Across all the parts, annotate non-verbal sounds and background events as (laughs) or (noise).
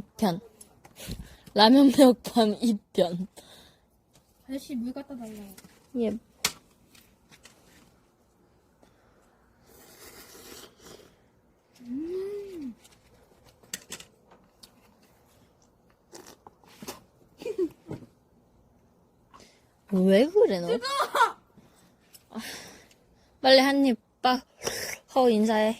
2편. 라면 먹방 2편. 아저씨 물 갖다 달라고. 예. 왜 그래 너? 아, 빨리 한 입 빡 하고 인사해.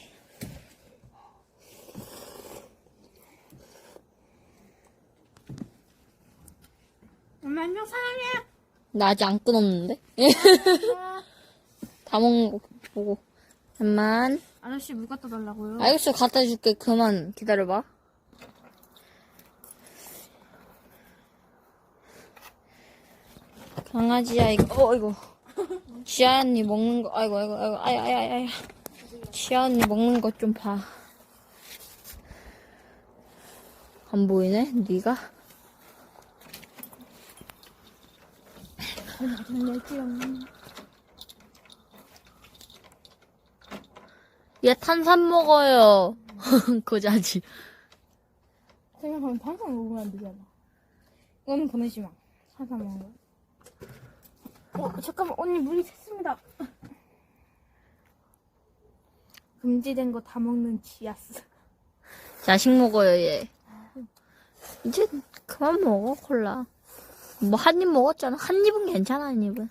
엄마 안녕 사랑해. 나 아직 안 끊었는데? (laughs) 다 먹는 거 보고. 잠만. 아저씨 물 갖다 달라고요. 알겠어, 갖다 줄게. 그만 기다려봐. 강아지야, 이거, 어, 이거. (laughs) 지아 언니 먹는 거, 아이고, 아이고, 아이고, 아야, 아야, 아야. 지아 언니 먹는 것 좀 봐. 안 보이네, 네가 얘 탄산 먹어요. (laughs) 고자지. 생각하면 탄산 먹으면 안 되잖아. 이거는 보내지 마. 탄산 먹는 거. 어, 잠깐만, 언니 물이 샜습니다. 금지된 거 다 먹는 지아스. 자식 먹어요, 얘. 이제 그만 먹어, 콜라. 뭐 한 입 먹었잖아. 한 입은 괜찮아, 한 입은.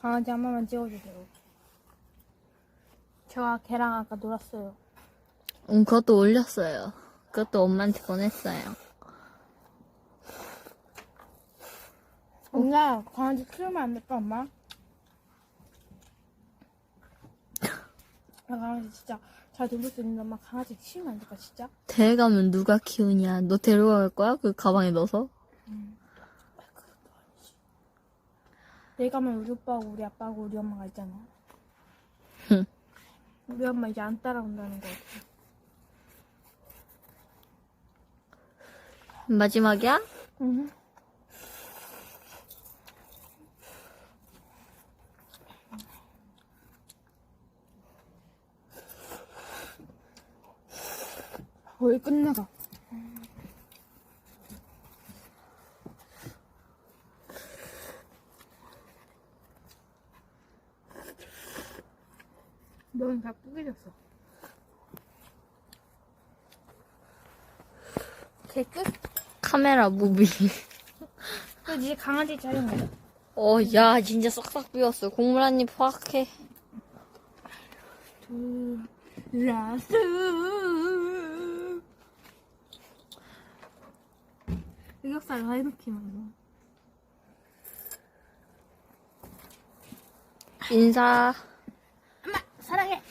강아지 한 번만 찍어주세요. 저와 걔랑 아까 놀았어요. 응, 그것도 올렸어요. 그것도 엄마한테 보냈어요. 엄마, 강아지 키우면 안 될까, 엄마? 나 강아지 진짜 잘 돌볼 수 있는데 엄마 강아지 키우면 안 될까, 진짜? 대회 가면 누가 키우냐? 너 데려갈 거야? 그 가방에 넣어서? 내가 하면 우리 오빠하고 우리 아빠하고 우리 엄마가 있잖아. 흠. 우리 엄마 이제 안 따라온다는 거 같아. 마지막이야? 응. 거의 끝나가. 너는 다 뿌개졌어. 오케이, 끝. 카메라 무비. (laughs) 그 이제 강아지 촬영해. 어, 야, 진짜 싹싹 비웠어. 국물 한 입 확 해. 라스. 흑역살 다 해놓기만 뭐. 인사. 엄마, 사랑해.